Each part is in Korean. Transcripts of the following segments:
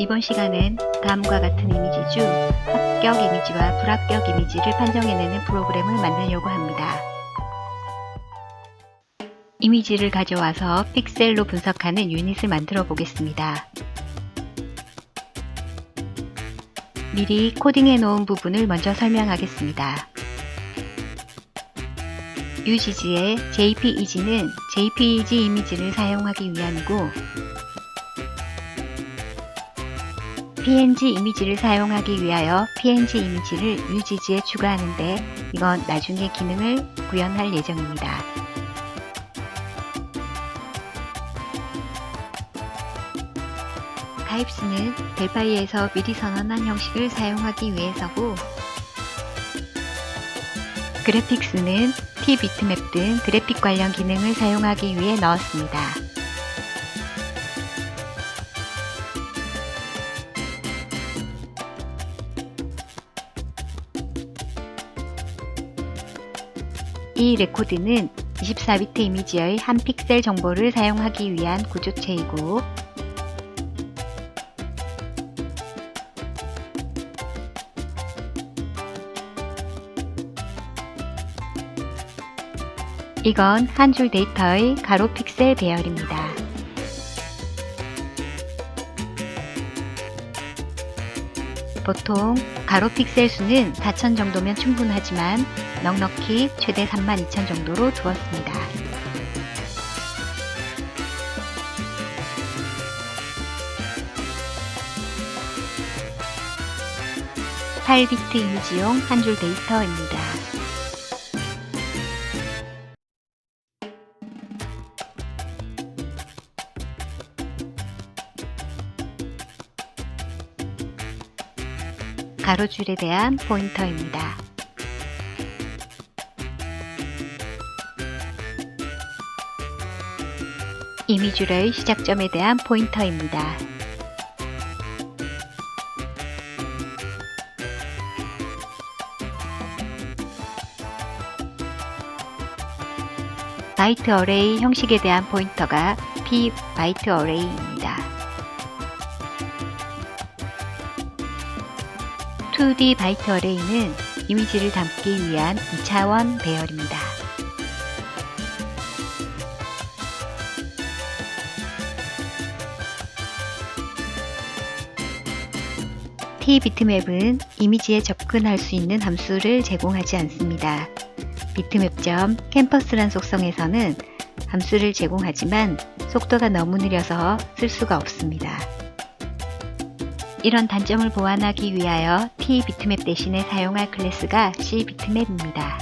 이번 시간은 다음과 같은 이미지 중 합격 이미지와 불합격 이미지를 판정해내는 프로그램을 만들려고 합니다. 이미지를 가져와서 픽셀로 분석하는 유닛을 만들어 보겠습니다. 미리 코딩해 놓은 부분을 먼저 설명하겠습니다. UGG의 JPEG는 JPEG 이미지를 사용하기 위함이고 PNG 이미지를 사용하기 위하여 PNG 이미지를 UGG에 추가하는데 이건 나중에 기능을 구현할 예정입니다. 타입스는 델파이에서 미리 선언한 형식을 사용하기 위해서고 그래픽스는 T 비트맵 등 그래픽 관련 기능을 사용하기 위해 넣었습니다. 이 레코드는 24비트 이미지의 한 픽셀 정보를 사용하기 위한 구조체이고 이건 한 줄 데이터의 가로 픽셀 배열입니다. 보통 가로 픽셀 수는 4000 정도면 충분하지만 넉넉히 최대 32000 정도로 두었습니다. (8비트) 이미지용 한 줄 데이터입니다. 가로줄에 대한 포인터입니다. 이미줄의 시작점에 대한 포인터입니다. 바이트 어레이 형식에 대한 포인터가 p 바이트 어레이입니다. 2D 바이트 어레이는 이미지를 담기 위한 2차원 배열입니다. T 비트맵은 이미지에 접근할 수 있는 함수를 제공하지 않습니다. 비트맵.점 캠퍼스란 속성에서는 함수를 제공하지만 속도가 너무 느려서 쓸 수가 없습니다. 이런 단점을 보완하기 위하여 T 비트맵 대신에 사용할 클래스가 C 비트맵입니다.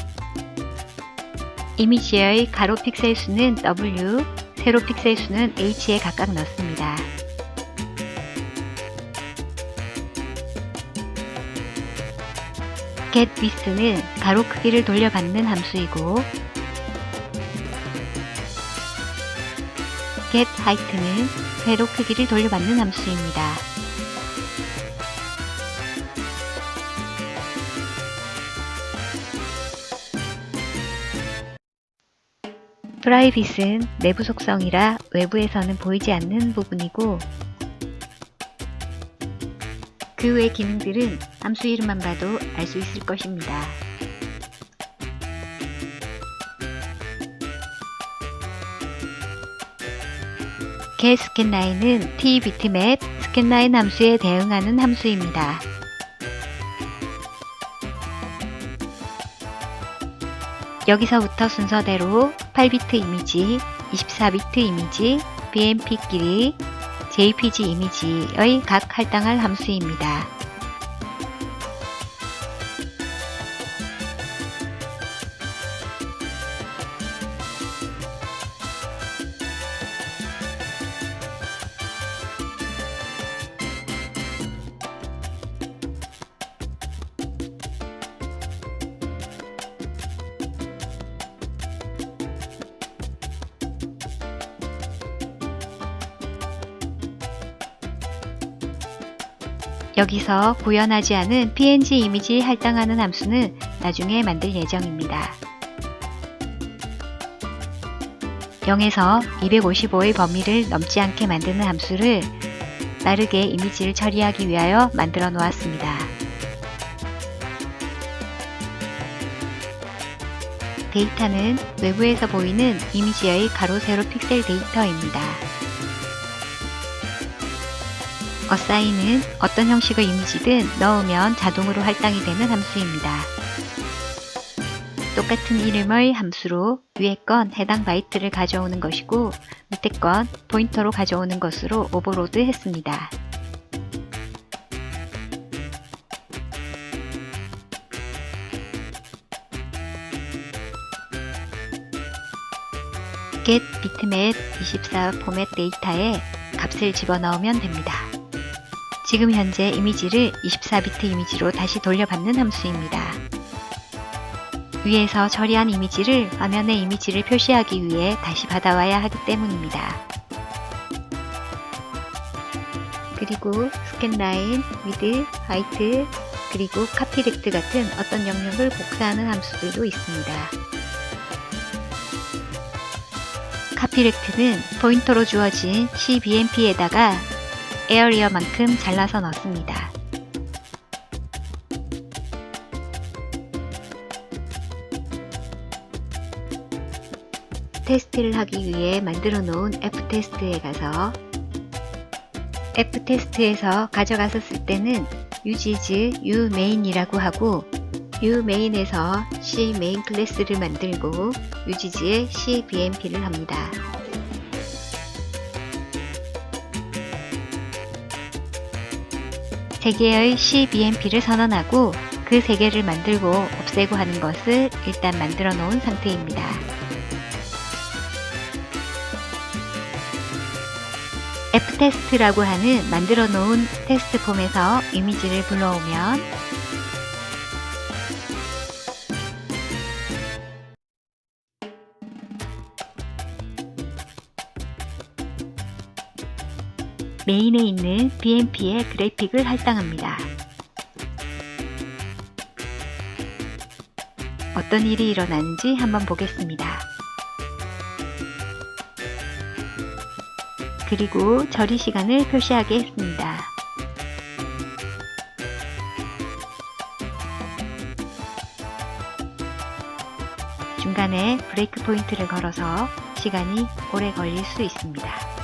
이미지의 가로 픽셀 수는 W, 세로 픽셀 수는 H에 각각 넣습니다. getWidth는 가로 크기를 돌려받는 함수이고 getHeight는 세로 크기를 돌려받는 함수입니다. 프라이빗은 내부 속성이라 외부에서는 보이지 않는 부분이고 그 외 기능들은 함수 이름만 봐도 알 수 있을 것입니다. get scanline은 t 비트맵 scanline 함수에 대응하는 함수입니다. 여기서부터 순서대로 8비트 이미지, 24비트 이미지, BMP 길이, JPG 이미지의 각 할당할 함수입니다. 여기서 구현하지 않은 png 이미지 할당하는 함수는 나중에 만들 예정입니다. 0에서 255의 범위를 넘지 않게 만드는 함수를 빠르게 이미지를 처리하기 위하여 만들어 놓았습니다. 데이터는 외부에서 보이는 이미지의 가로 세로 픽셀 데이터입니다. 어사인은 어떤 형식의 이미지든 넣으면 자동으로 할당이 되는 함수입니다. 똑같은 이름의 함수로 위에 건 해당 바이트를 가져오는 것이고 밑에 건 포인터로 가져오는 것으로 오버로드 했습니다. get bitmap 24 포맷 데이터에 값을 집어넣으면 됩니다. 지금 현재 이미지를 24비트 이미지로 다시 돌려받는 함수입니다. 위에서 처리한 이미지를 화면에 이미지를 표시하기 위해 다시 받아와야 하기 때문입니다. 그리고 스캔라인, 위드, 하이트, 그리고 카피렉트 같은 어떤 영역을 복사하는 함수들도 있습니다. 카피렉트는 포인터로 주어진 CBMP에다가 에어리어만큼 잘라서 넣습니다. 테스트를 하기 위해 만들어 놓은 F테스트에 가서 F테스트에서 가져갔었을 때는 uses umain이라고 하고 umain에서 cmain 클래스를 만들고 uses에 cbmp를 합니다. 세 개의 cbmp를 선언하고 그세 개를 만들고 없애고 하는 것을 일단 만들어 놓은 상태입니다. F테스트라고 하는 만들어 놓은 테스트 폼에서 이미지를 불러오면 메인에 있는 BMP의 그래픽을 할당합니다. 어떤 일이 일어나는지 한번 보겠습니다. 그리고 처리 시간을 표시하게 했습니다. 중간에 브레이크 포인트를 걸어서 시간이 오래 걸릴 수 있습니다.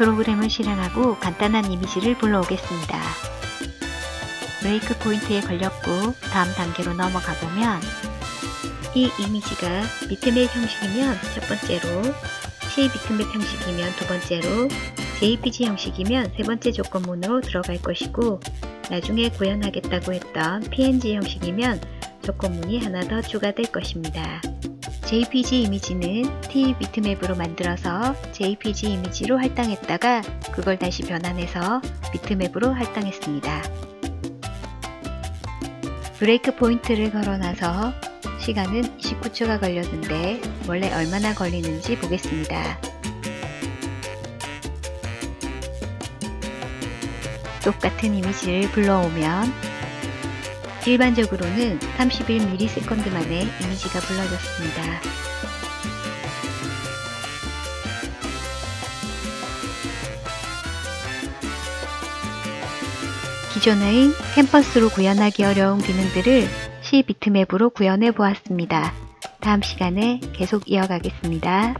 프로그램을 실행하고 간단한 이미지를 불러오겠습니다. 브레이크 포인트에 걸렸고 다음 단계로 넘어가 보면 이 이미지가 비트맵 형식이면 첫 번째로 C 비트맵 형식이면 두 번째로 JPG 형식이면 세 번째 조건문으로 들어갈 것이고 나중에 구현하겠다고 했던 PNG 형식이면 조건문이 하나 더 추가될 것입니다. JPG 이미지는 T 비트맵으로 만들어서 JPG 이미지로 할당했다가 그걸 다시 변환해서 비트맵으로 할당했습니다. 브레이크 포인트를 걸어놔서 시간은 29초가 걸렸는데 원래 얼마나 걸리는지 보겠습니다. 똑같은 이미지를 불러오면 일반적으로는 31ms 만에 이미지가 불러졌습니다. 기존의 캠퍼스로 구현하기 어려운 기능들을 C 비트맵으로 구현해 보았습니다. 다음 시간에 계속 이어가겠습니다.